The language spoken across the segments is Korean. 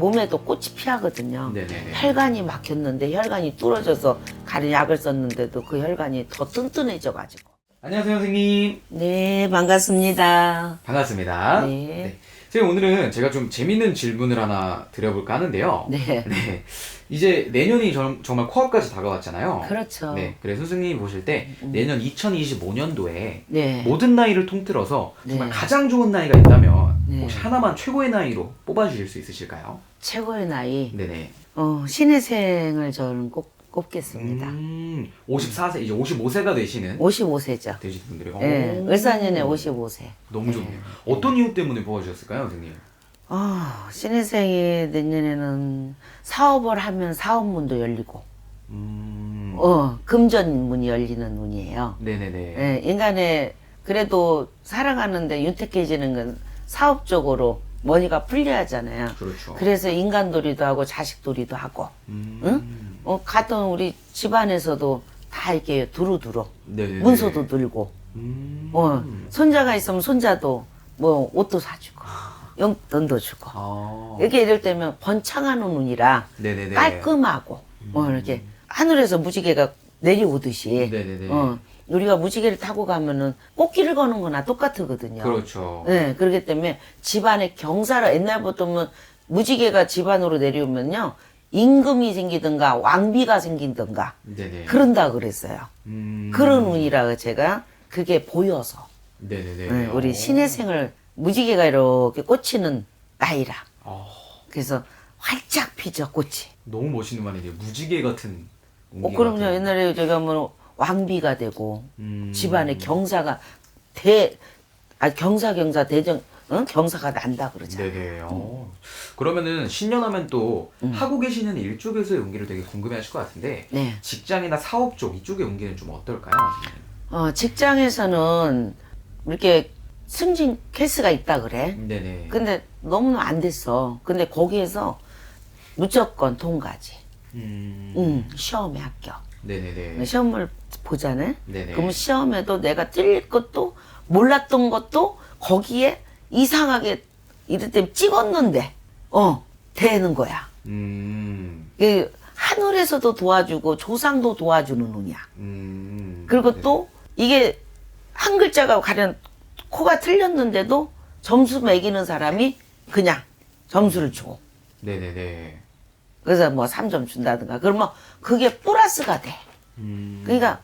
몸에도 꽃이 피하거든요. 네네네. 혈관이 막혔는데 혈관이 뚫어져서 가는 약을 썼는데도 그 혈관이 더 튼튼해져 가지고. 안녕하세요, 선생님. 네, 반갑습니다. 반갑습니다. 네. 선생님, 오늘은 제가 좀 재밌는 질문을 하나 드려볼까 하는데요. 네. 네. 이제 내년이 정- 정말 코앞까지 다가왔잖아요. 그렇죠. 네. 그래서 선생님이 보실 때 음. 내년 2025년도에 네. 모든 나이를 통틀어서 정말 네. 가장 좋은 나이가 있다면 네. 혹시 하나만 최고의 나이로 뽑아주실 수 있으실까요? 최고의 나이. 네네. 어, 신혜생을 저는 꼭 꼽겠습니다. 음, 54세, 이제 55세가 되시는 55세죠. 되신 분들이. 네, 오. 을사년에 55세. 너무 좋네요. 어떤 이유 때문에 뽑아주셨을까요, 선생님? 아, 신혜생이 내년에는 사업을 하면 사업문도 열리고, 음, 어, 금전문이 열리는 운이에요. 네네네. 예, 인간의 그래도 살아가는데 윤택해지는 건 사업적으로 머니가 풀려야잖아요. 그렇죠. 그래서 인간돌이도 하고 자식돌이도 하고, 음, 응? 어, 같은 우리 집안에서도 다 이렇게 두루두루 네네네. 문서도 늘고, 음, 어, 손자가 있으면 손자도 뭐 옷도 사주고, 용돈도 주고. 아, 이렇게 이럴 때면 번창하는 운이라 네네네. 깔끔하고, 뭐 이렇게 하늘에서 무지개가 내려오듯이, 네네네. 어, 우리가 무지개를 타고 가면은 꽃길을 거는 거나 똑같거든요. 그렇죠. 네, 그렇기 때문에 집안에 경사를 옛날부터는 무지개가 집안으로 내려오면요. 임금이 생기든가 왕비가 생기든가 네네. 그런다 그랬어요. 음, 그런 운이라 제가 그게 보여서 네네네. 네, 우리 어. 신의 생을 무지개가 이렇게 꽂히는 나이라 어, 그래서 활짝 피죠 꽃이. 너무 멋있는 말이네요. 무지개 같은. 어, 그럼요. 같은. 옛날에 제가 뭐 왕비가 되고 음, 집안에 경사가 대, 아 경사 경사 대정, 응? 경사가 난다 그러잖아요. 네네. 어. 그러면은 신년하면 또 음. 하고 계시는 일 쪽에서의 운기를 되게 궁금해하실 것 같은데 네. 직장이나 사업 쪽 이쪽의 운기는 좀 어떨까요? 어, 직장에서는 이렇게 승진 케이스가 있다 그래. 네네. 근데 너무 안 됐어. 근데 거기에서 무조건 통과지. 음, 응, 시험에 합격. 네네네. 시험을 보잖아요. 네네. 그러면 시험에도 내가 틀릴 것도 몰랐던 것도 거기에 이상하게 이를테면 찍었는데, 어, 되는 거야. 음, 그 하늘에서도 도와주고 조상도 도와주는 운이야. 음. 그리고 네네. 또 이게 한 글자가 가령 코가 틀렸는데도 점수 매기는 사람이 그냥 점수를 줘. 네네네. 그래서 뭐 3점 준다든가. 그러면 그게 플러스가 돼. 음. 그러니까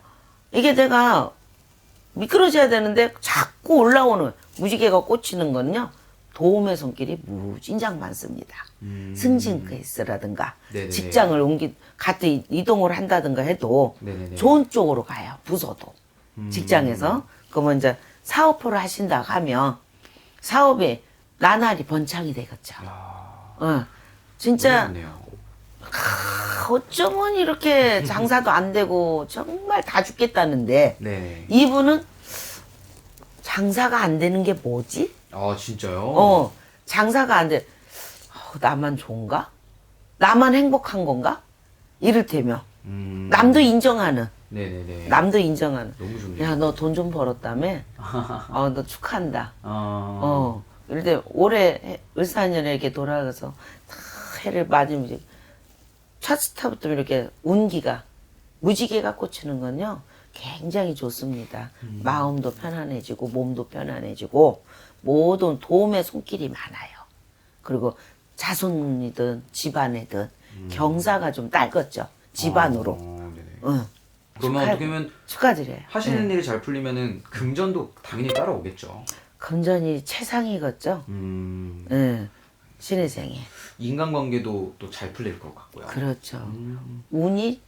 이게 내가 미끄러져야 되는데 자꾸 올라오는 무지개가 꽂히는 거는요. 도움의 손길이 무진장 많습니다. 음. 승진 케이스라든가 네네네. 직장을 옮기 같이 이동을 한다든가 해도 네네네. 좋은 쪽으로 가요. 부서도 음. 직장에서 그러면 이제 사업을 하신다 하면 사업에 나날이 번창이 되겠죠. 야, 어, 진짜. 아, 어쩌면 이렇게 장사도 안 되고 정말 다 죽겠다는데 네. 이분은 장사가 안 되는 게 뭐지? 아 진짜요? 어, 장사가 안 돼. 어, 나만 좋은가? 나만 행복한 건가? 이를테면 음. 남도 인정하는 네네네. 남도 인정하는 너무 좋네요. 야 너 돈 좀 벌었다며? 어 너 축하한다. 아. 어 이럴 올해 해- 을사년에 이렇게 돌아가서 다 해를 맞으면 이제 첫 스타부터 이렇게 운기가 무지개가 꽂히는 건요 굉장히 좋습니다. 마음도 편안해지고 몸도 편안해지고 모든 도움의 손길이 많아요. 그리고 자손이든 집안이든 경사가 좀 딸겠죠. 집안으로. 어, 네네. 응. 그러면 축하- 어떻게 보면 축하드려요. 하시는 네. 일이 잘 풀리면은 금전도 당연히 따라오겠죠. 금전이 최상이겠죠. 음. 예. 신의 생에. 인간관계도 또 잘 풀릴 것 같고요. 그렇죠. 음. 운이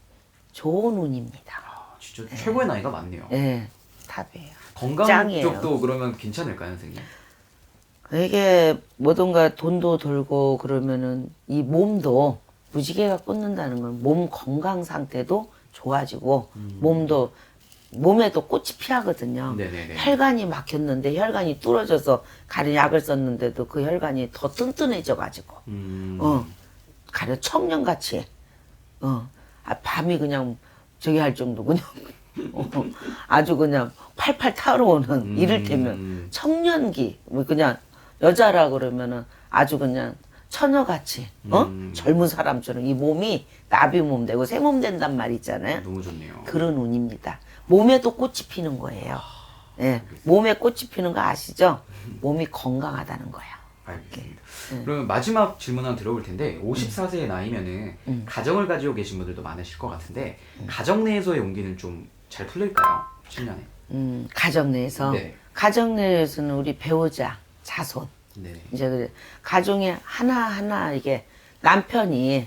좋은 운입니다. 아, 진짜 최고의 나이가 많네요. 예, 탑이에요. 건강 짱이에요. 쪽도 그러면 괜찮을까요, 선생님? 이게 뭐든가 돈도 들고 그러면은 이 몸도 무지개가 꽂는다는 건 몸 건강 상태도 좋아지고 몸도 몸에도 꽃이 피하거든요. 네네네. 혈관이 막혔는데 혈관이 뚫어져서 가령 약을 썼는데도 그 혈관이 더 튼튼해져 가지고 음. 어 가령 청년 같이 어 아, 밤이 그냥 저기 할 정도 그냥 어, 아주 그냥 팔팔 타오르는 음. 이를테면 청년기 뭐 그냥 여자라 그러면은 아주 그냥 처녀같이 어 음. 젊은 사람처럼 이 몸이 나비 몸 되고 새 몸 된단 말 있잖아요. 너무 좋네요. 그런 운입니다. 몸에도 꽃이 피는 거예요. 예, 몸에 꽃이 피는 거 아시죠? 몸이 건강하다는 거예요. 알겠습니다. 네. 그러면 마지막 질문 하나 들어볼 텐데 54세의 나이면은 음. 가정을 가지고 계신 분들도 많으실 것 같은데 가정 내에서의 용기는 좀 잘 풀릴까요? 7년에. 음, 가정 내에서 네. 가정 내에서는 우리 배우자, 자손 네. 이제 그래 가정에 하나 하나 이게 남편이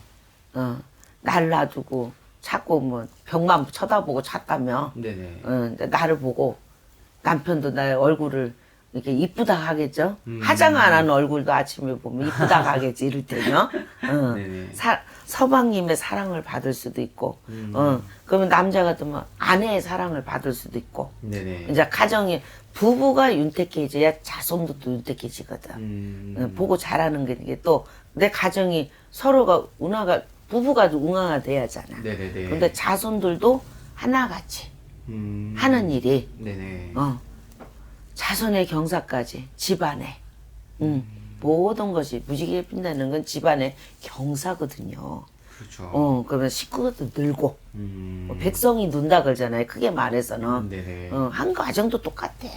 어, 날 놔두고 자꾸 뭐 벽만 쳐다보고 잤다며 네네. 어, 이제 나를 보고 남편도 나의 얼굴을 이렇게 이쁘다 하겠죠. 음. 화장 안 하는 얼굴도 아침에 보면 이쁘다 하겠지 이럴 때요. 어. 네네. 사, 서방님의 사랑을 받을 수도 있고, 음. 어, 그러면 남자 같으면 아내의 사랑을 받을 수도 있고, 네네. 이제 가정이 부부가 윤택해져야 자손도 또 윤택해지거든. 음. 어, 보고 잘하는 게 이게 또 내 가정이 서로가 운하가 부부가 웅화가 돼야잖아. 네네네. 근데 자손들도 하나같이 음. 하는 일이 네네. 어, 자손의 경사까지 집안에 음, 모든 것이 무지개 핀다는 건 집안의 경사거든요. 그렇죠. 어, 그러면 식구도 늘고 음. 뭐 백성이 눈다 그러잖아요. 크게 말해서는 네네. 어, 한 가정도 똑같아.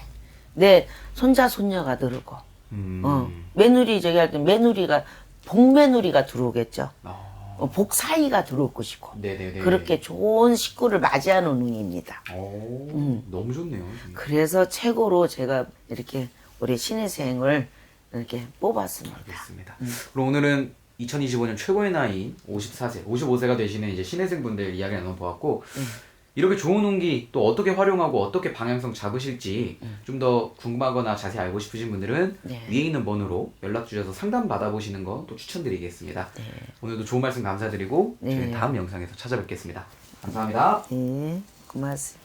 내 손자 손녀가 늘고 음. 어, 며느리 저기 할 때 며느리가 복며느리가 들어오겠죠. 아. 어, 복사이가 들어올 것이고 네네네. 그렇게 좋은 식구를 맞이하는 운입니다. 오, 음. 너무 좋네요. 그래서 최고로 제가 이렇게 우리 신혜생을 이렇게 뽑았습니다. 알겠습니다. 음. 그럼 오늘은 2025년 최고의 나이 54세, 55세가 되시는 이제 신혜생 분들 이야기 나눠보았고 음. 이렇게 좋은 운기 또 어떻게 활용하고 어떻게 방향성 잡으실지 좀더 궁금하거나 자세히 알고 싶으신 분들은 음. 네. 위에 있는 번호로 연락 주셔서 상담 받아보시는 거 또 추천드리겠습니다. 오늘도 좋은 말씀 감사드리고 네. 저희 다음 영상에서 찾아뵙겠습니다. 감사합니다. 네, 고맙습니다.